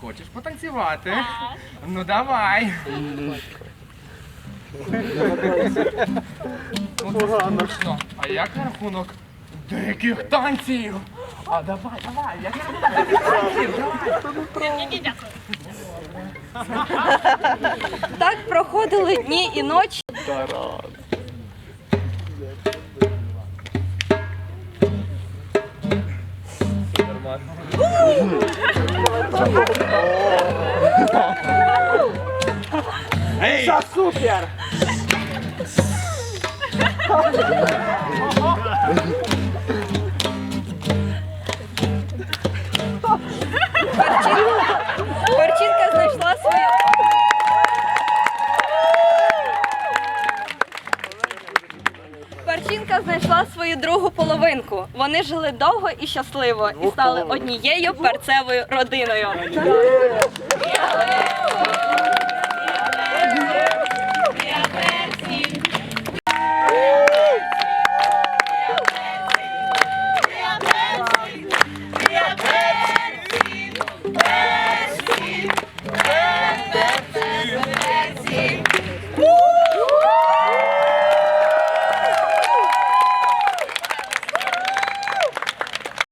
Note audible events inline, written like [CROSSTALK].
Хочеш потанцювати? Ну давай. Ну. А як на рахунок диких танців? А давай, давай, як на рахунок диких танців? Так проходили дні і ночі. Já cara! [LAUGHS] Перчинка знайшла свою другу половинку. Вони жили довго і щасливо і стали однією перцевою родиною.